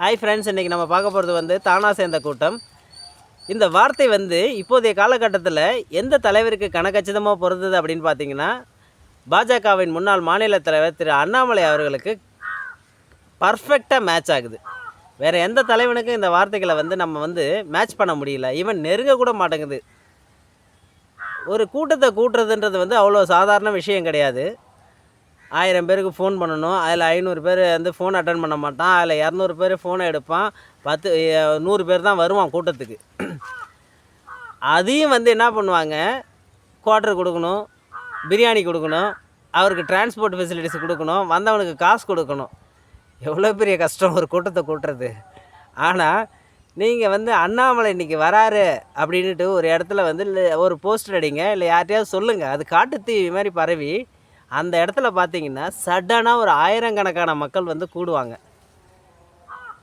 Hi friends இன்றைக்கி நம்ம பார்க்க போகிறது வந்து தானாக சேர்ந்த கூட்டம். இந்த வார்த்தை வந்து இப்போதைய காலகட்டத்தில் எந்த தலைவருக்கு கணக்கச்சிதமாக பொருந்தது அப்படின்னு பார்த்தீங்கன்னா பாஜகவின் முன்னாள் மாநில தலைவர் திரு அண்ணாமலை அவர்களுக்கு பர்ஃபெக்டாக மேட்ச் ஆகுது. வேறு எந்த தலைவனுக்கும் இந்த வார்த்தைகளை வந்து நம்ம வந்து மேட்ச் பண்ண முடியல. ஈவன் நெருங்க கூட மாட்டேங்குது. ஒரு கூட்டத்தை கூட்டுறதுன்றது வந்து அவ்வளோ சாதாரண விஷயம் கிடையாது. ஆயிரம் பேருக்கு ஃபோன் பண்ணணும். அதில் ஐநூறு பேர் வந்து ஃபோன் அட்டன் பண்ண மாட்டான். அதில் இரநூறு பேர் ஃபோனை எடுப்பான். பத்து நூறு பேர் தான் வருவான் கூட்டத்துக்கு. அதையும் வந்து என்ன பண்ணுவாங்க? குவார்டர் கொடுக்கணும் பிரியாணி கொடுக்கணும் அவருக்கு டிரான்ஸ்போர்ட் ஃபெசிலிட்டிஸ் கொடுக்கணும் வந்தவனுக்கு காசு கொடுக்கணும். எவ்வளோ பெரிய கஷ்டம் ஒரு கூட்டத்தை கூட்டுறது. ஆனால் நீங்கள் வந்து அண்ணாமலை இன்னைக்கு வராரு அப்படின்ட்டு ஒரு இடத்துல வந்து ஒரு போஸ்டர் அடிங்க இல்லை யார்கிட்டையாவது சொல்லுங்கள் அது காட்டுத்தீ மாதிரி பரவி அந்த இடத்துல பார்த்தீங்கன்னா சடனாக ஒரு ஆயிரக்கணக்கான மக்கள் வந்து கூடுவாங்க.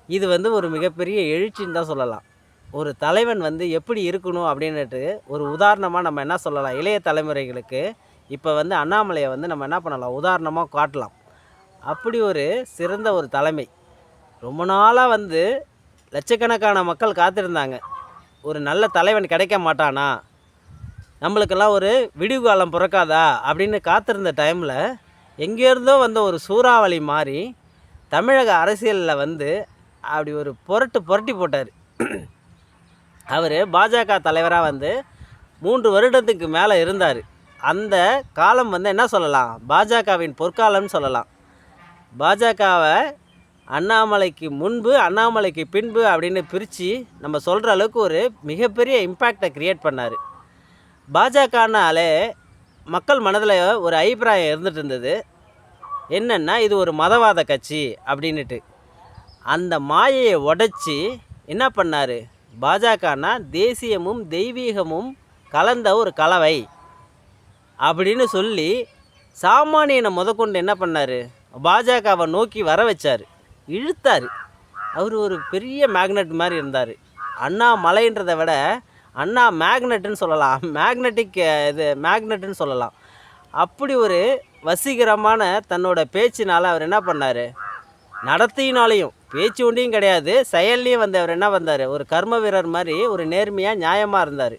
இது வந்து ஒரு மிகப்பெரிய எழுச்சின்னு தான் சொல்லலாம். ஒரு தலைவன் வந்து எப்படி இருக்கணும் அப்படின்னுட்டு ஒரு உதாரணமாக நம்ம என்ன சொல்லலாம்? இளைய தலைமுறைகளுக்கு இப்போ வந்து அண்ணாமலையை வந்து நம்ம என்ன பண்ணலாம்? உதாரணமாக காட்டலாம். அப்படி ஒரு சிறந்த ஒரு தலைமை. ரொம்ப நாளாக வந்து லட்சக்கணக்கான மக்கள் காத்திருந்தாங்க. ஒரு நல்ல தலைவன் கிடைக்க மாட்டானா? நம்மளுக்கெல்லாம் ஒரு விடிவுகாலம் பிறக்காதா அப்படின்னு காத்திருந்த டைமில் எங்கேருந்தோ வந்த ஒரு சூறாவளி மாதிரி தமிழக அரசியலில் வந்து அப்படி ஒரு புரட்டு புரட்டி போட்டார். அவர் பாஜக தலைவராக வந்து மூன்று வருடத்துக்கு மேலே இருந்தார். அந்த காலம் வந்து என்ன சொல்லலாம்? பாஜகவின் பொற்காலம்னு சொல்லலாம். பாஜகவை அண்ணாமலைக்கு முன்பு அண்ணாமலைக்கு பின்பு அப்படின்னு பிரித்து நம்ம சொல்கிற அளவுக்கு ஒரு மிகப்பெரிய இம்பேக்டை க்ரியேட் பண்ணார். பாஜகனாலே மக்கள் மனதில் ஒரு அபிப்பிராயம் இருந்துட்டு இருந்தது. என்னென்னா இது ஒரு மதவாத கட்சி அப்படின்ட்டு அந்த மாயையை உடைச்சி என்ன பண்ணார்? பாஜகனா தேசியமும் தெய்வீகமும் கலந்த ஒரு கலவை அப்படின்னு சொல்லி சாமானியனை முதற்கொண்டு என்ன பண்ணார்? பாஜகவை நோக்கி வர வச்சார். இழுத்தார். அவர் ஒரு பெரிய மேக்னெட் மாதிரி இருந்தார். அண்ணா மலைன்றதை விட அண்ணா மேக்னெட்டுன்னு சொல்லலாம். மேக்னெட்டிக் இது மேக்னெட்டுன்னு சொல்லலாம். அப்படி ஒரு வசீகரமான தன்னோட பேச்சினால் அவர் என்ன பண்ணார்? நடத்தினாலையும் பேச்சு ஒன்றையும் கிடையாது செயல்லையும் வந்து அவர் என்ன வந்தார்? ஒரு கர்ம வீரர் மாதிரி ஒரு நேர்மையாக நியாயமாக இருந்தார்.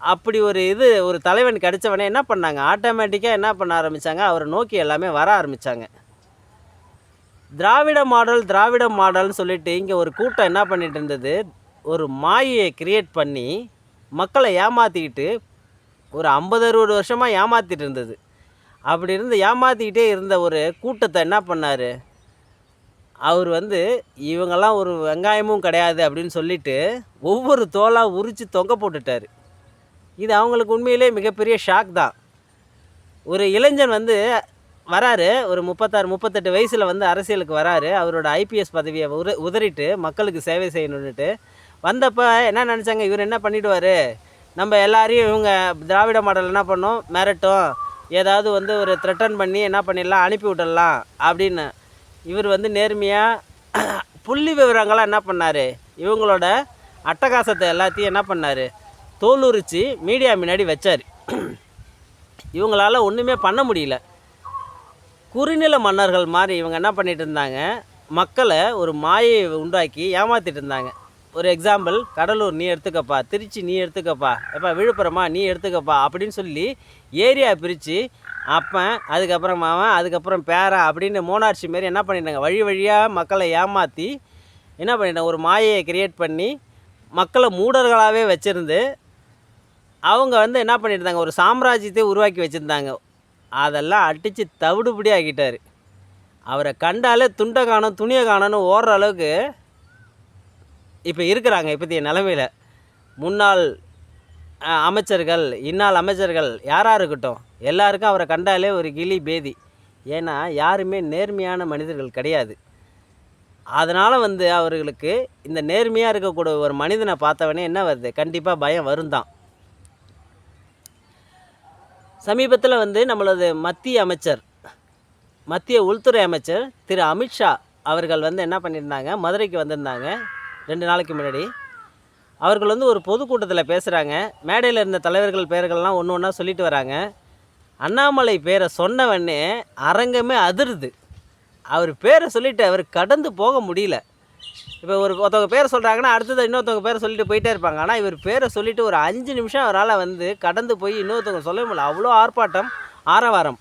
அப்படி ஒரு இது ஒரு தலைவன் கிடைச்சவனே என்ன பண்ணாங்க? ஆட்டோமேட்டிக்காக என்ன பண்ண ஆரம்பித்தாங்க அவரை நோக்கி எல்லாமே வர ஆரம்பித்தாங்க திராவிட மாடல் திராவிட மாடல்னு சொல்லிட்டு இங்கே ஒரு கூட்டம் என்ன பண்ணிட்டு இருந்தது? ஒரு மாயையை கிரியேட் பண்ணி மக்களை ஏமாற்றிக்கிட்டு ஒரு ஐம்பது அறுபது வருஷமாக ஏமாற்றிட்டு இருந்தது. அப்படி இருந்து ஏமாற்றிக்கிட்டே இருந்த ஒரு கூட்டத்தை என்ன பண்ணார்? அவர் வந்து இவங்கெல்லாம் ஒரு வெங்காயமும் கிடையாது அப்படின்னு சொல்லிட்டு ஒவ்வொரு தோலாக உரித்து தொங்க போட்டுட்டார். இது அவங்களுக்கு உண்மையிலே மிகப்பெரிய ஷாக் தான். ஒரு இளைஞன் வந்து வராரு ஒரு முப்பத்தாறு முப்பத்தெட்டு வயசில் வந்து அரசியலுக்கு வராரு. அவரோட ஐபிஎஸ் பதவியை உர உதறிட்டு மக்களுக்கு சேவை செய்யணுன்னுட்டு வந்தப்போ என்ன நினச்சாங்க? இவர் என்ன பண்ணிவிடுவார் நம்ம எல்லாரையும் இவங்க திராவிட மாடல் என்ன பண்ணோம்? மிரட்டும். ஏதாவது வந்து ஒரு த்ரெட்டன் பண்ணி என்ன பண்ணிடலாம்? அனுப்பி விடலாம் அப்படின்னு. இவர் வந்து நேர்மையாக புள்ளி விவரங்களாக என்ன பண்ணார்? இவங்களோட அட்டகாசத்தை எல்லாத்தையும் என்ன பண்ணார்? தோலுரிச்சு மீடியா முன்னாடி வச்சார். இவங்களால ஒன்றுமே பண்ண முடியல. குறுநில மன்னர்கள் மாதிரி இவங்க என்ன பண்ணிட்டு இருந்தாங்க? மக்களை ஒரு மாயை உண்டாக்கி ஏமாத்திட்டு இருந்தாங்க. ஒரு எக்ஸாம்பிள் கடலூர் நீ எடுத்துக்கப்பா திருச்சி நீ எடுத்துக்கப்பா எப்பா விழுப்புரமா நீ எடுத்துக்கப்பா அப்படின்னு சொல்லி ஏரியா பிரித்து அப்பன் அதுக்கப்புறம் மாவன் அதுக்கப்புறம் பேரன் அப்படின்னு மோனாட்சி மாரி என்ன பண்ணிட்டாங்க? வழி வழியாக மக்களை ஏமாற்றி என்ன பண்ணிட்டாங்க? ஒரு மாயையை கிரியேட் பண்ணி மக்களை மூடர்களாகவே வச்சுருந்து அவங்க வந்து என்ன பண்ணியிருந்தாங்க ஒரு சாம்ராஜ்யத்தை உருவாக்கி வச்சுருந்தாங்க. அதெல்லாம் அடித்து தவிடுபடி ஆக்கிட்டார் அவரை கண்டாலே துண்டை காணும் துணியை காணும்னு ஓடுற அளவுக்கு இப்போ இருக்கிறாங்க இப்போதைய நிலமையில். முன்னாள் அமைச்சர்கள் இன்னால் அமைச்சர்கள் யாராக இருக்கட்டும் எல்லாருக்கும் அவரை கண்டாலே ஒரு கிளி பேதி. ஏன்னா யாருமே நேர்மையான மனிதர்கள் கிடையாது. அதனால் வந்து அவர்களுக்கு இந்த நேர்மையாக இருக்கக்கூடிய ஒரு மனிதனை பார்த்தவனே என்ன வருது? கண்டிப்பாக பயம் வரும் தான் சமீபத்தில் வந்து நம்மளது மத்திய அமைச்சர் மத்திய உள்துறை அமைச்சர் திரு அமித்ஷா அவர்கள் வந்து என்ன பண்ணியிருந்தாங்க? மதுரைக்கு வந்திருந்தாங்க. ரெண்டு நாளைக்கு முன்னாடி. அவர்கள் வந்து ஒரு பொதுக்கூட்டத்தில் பேசுகிறாங்க மேடையில் இருந்த தலைவர்கள் பெயர்கள்லாம் ஒன்று ஒன்றா சொல்லிட்டு வராங்க. அண்ணாமலை பேரை சொன்னவொடனே அரங்கமே அதிருது. அவர் பேரை சொல்லிட்டு அவர் கடந்து போக முடியல. இப்போ ஒரு ஒருத்தவங்க பேரை சொல்கிறாங்கன்னா அடுத்தது இன்னொருத்தவங்க பேரை சொல்லிட்டு போயிட்டே இருப்பாங்க. ஆனால் இவர் பேரை சொல்லிவிட்டு ஒரு அஞ்சு நிமிஷம் அவரால் வந்து கடந்து போய் இன்னொருத்தவங்க சொல்ல முடியல. அவ்வளோ ஆர்ப்பாட்டம் ஆரவாரம்.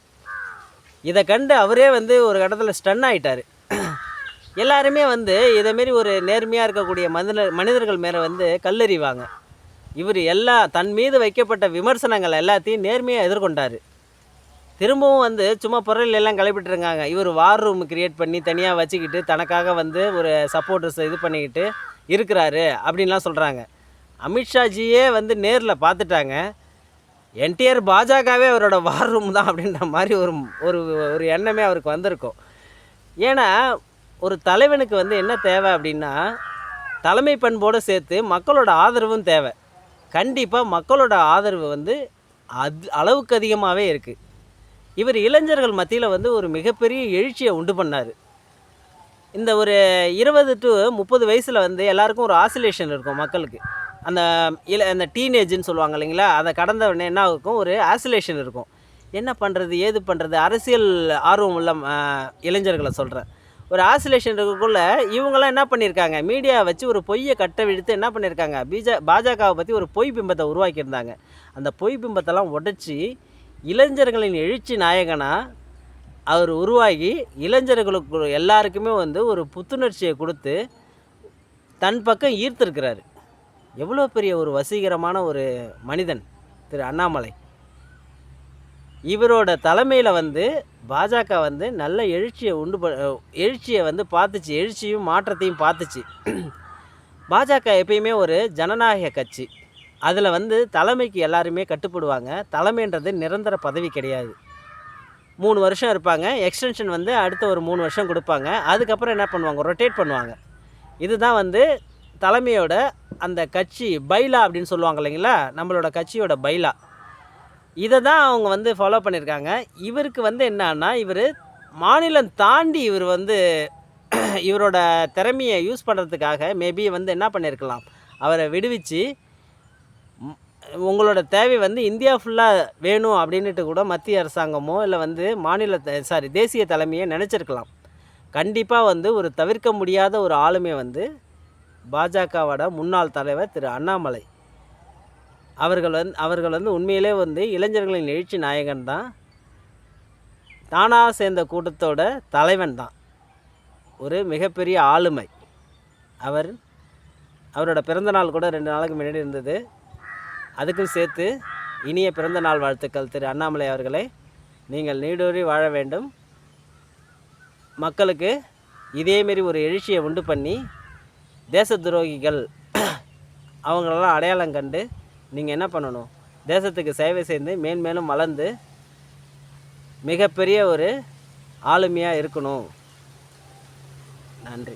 இதை கண்டு அவரே வந்து ஒரு இடத்துல ஸ்டன் ஆகிட்டார் எல்லாருமே வந்து இதேமாரி ஒரு நேர்மையாக இருக்கக்கூடிய மனிதர் மனிதர்கள் மேலே வந்து கல்லறிவாங்க. இவர் எல்லா தன் மீது வைக்கப்பட்ட விமர்சனங்கள் எல்லாத்தையும் நேர்மையாக எதிர்கொண்டார். திரும்பவும் வந்து சும்மா பொருள் எல்லாம் கிளப்பிட்டுருக்காங்க இவர் வார் ரூம் கிரியேட் பண்ணி தனியாக வச்சுக்கிட்டு தனக்காக வந்து ஒரு சப்போர்ட்டர்ஸ் இது பண்ணிக்கிட்டு இருக்கிறாரு அப்படின்லாம் சொல்கிறாங்க அமித்ஷாஜியே வந்து நேரில் பார்த்துட்டாங்க என்டிஆர் பாஜகவே அவரோட வார் ரூம் தான் அப்படின்ற மாதிரி ஒரு ஒரு ஒரு எண்ணமே அவருக்கு வந்திருக்கும். ஏன்னா ஒரு தலைவனுக்கு வந்து என்ன தேவை அப்படின்னா தலைமை பண்போடு சேர்த்து மக்களோட ஆதரவும் தேவை. கண்டிப்பாக மக்களோட ஆதரவு வந்து அது அளவுக்கு அதிகமாகவே இருக்குது இவர் இளைஞர்கள் மத்தியில் வந்து ஒரு மிகப்பெரிய எழுச்சியை உண்டு பண்ணார். இந்த ஒரு இருபது டு முப்பது வயசில் வந்து எல்லாருக்கும் ஒரு ஆசிலேஷன் இருக்கும் மக்களுக்கு. அந்த இல அந்த டீனேஜ்னு சொல்லுவாங்க இல்லைங்களா அதை கடந்த உடனே என்ன இருக்கும் ஒரு ஆசிலேஷன் இருக்கும். என்ன பண்ணுறது ஏது பண்ணுறது அரசியல் ஆர்வம் உள்ள இளைஞர்களை சொல்கிறேன் ஒரு ஆசிலேஷன் இருக்கக்குள்ள இவங்கெல்லாம் என்ன பண்ணியிருக்காங்க? மீடியாவை வச்சு ஒரு பொய்யை கட்ட விழுத்து என்ன பண்ணியிருக்காங்க? பிஜ பாஜகவை பற்றி ஒரு பொய் பிம்பத்தை உருவாக்கியிருந்தாங்க. அந்த பொய் பிம்பத்தெல்லாம் உடைச்சி இளைஞர்களின் எழுச்சி நாயகனாக அவர் உருவாகி இளைஞர்களுக்கு எல்லாருக்குமே வந்து ஒரு புத்துணர்ச்சியை கொடுத்து தன் பக்கம் ஈர்த்திருக்கிறாரு. எவ்வளோ பெரிய ஒரு வசீகரமான ஒரு மனிதன் திரு அண்ணாமலை. இவரோட தலைமையில் வந்து பாஜக வந்து நல்ல எழுச்சியை உண்டு ப எழுச்சியை வந்து பார்த்துச்சு. எழுச்சியும் மாற்றத்தையும் பார்த்துச்சு. பாஜக எப்பயுமே ஒரு ஜனநாயக கட்சி. அதில் வந்து தலைமைக்கு எல்லாருமே கட்டுப்படுவாங்க. தலைமைன்றது நிரந்தர பதவி கிடையாது. மூணு வருஷம் இருப்பாங்க. எக்ஸ்டென்ஷன் வந்து அடுத்த ஒரு மூணு வருஷம் கொடுப்பாங்க. அதுக்கப்புறம் என்ன பண்ணுவாங்க? ரொட்டேட் பண்ணுவாங்க. இதுதான் வந்து தலைமையோட அந்த கட்சி பைலா அப்படின்னு சொல்லுவாங்க இல்லைங்களா? நம்மளோட கட்சியோட பைலா. இதை தான் அவங்க வந்து ஃபாலோ பண்ணியிருக்காங்க இவருக்கு வந்து என்னன்னா இவர் மாநிலம் தாண்டி இவர் வந்து இவரோட திறமையை யூஸ் பண்ணுறதுக்காக மேபி வந்து என்ன பண்ணியிருக்கலாம் அவரை விடுவிச்சு உங்களோட தேவை வந்து இந்தியா ஃபுல்லாக வேணும் அப்படின்னுட்டு கூட மத்திய அரசாங்கமோ இல்லை வந்து மாநில சாரி தேசிய தலைமையை நினச்சிருக்கலாம். கண்டிப்பாக வந்து ஒரு தவிர்க்க முடியாத ஒரு ஆளுமை வந்து பாஜகவோட முன்னாள் தலைவர் திரு அண்ணாமலை. அவர்கள் வந்து அவர்கள் வந்து உண்மையிலே வந்து இளைஞர்களின் எழுச்சி நாயகன் தான். தானாக சேர்ந்த கூட்டத்தோட தலைவன் தான். ஒரு மிகப்பெரிய ஆளுமை. அவர் அவரோட பிறந்தநாள் கூட ரெண்டு நாளுக்கு முன்னாடி இருந்தது. அதுக்கும் சேர்த்து இனிய பிறந்த நாள் வாழ்த்துக்கள் திரு அண்ணாமலை அவர்களே. நீங்கள் நீடூறி வாழ வேண்டும். மக்களுக்கு இதேமாரி ஒரு எழுச்சியை உண்டு பண்ணி தேச துரோகிகள் அவங்களெல்லாம் அடையாளம் கண்டு நீங்கள் என்ன பண்ணணும்? தேசத்துக்கு சேவை செய்து மேன்மேலும் வளர்ந்து மிகப்பெரிய ஒரு ஆளுமையாக இருக்கணும். நன்றி.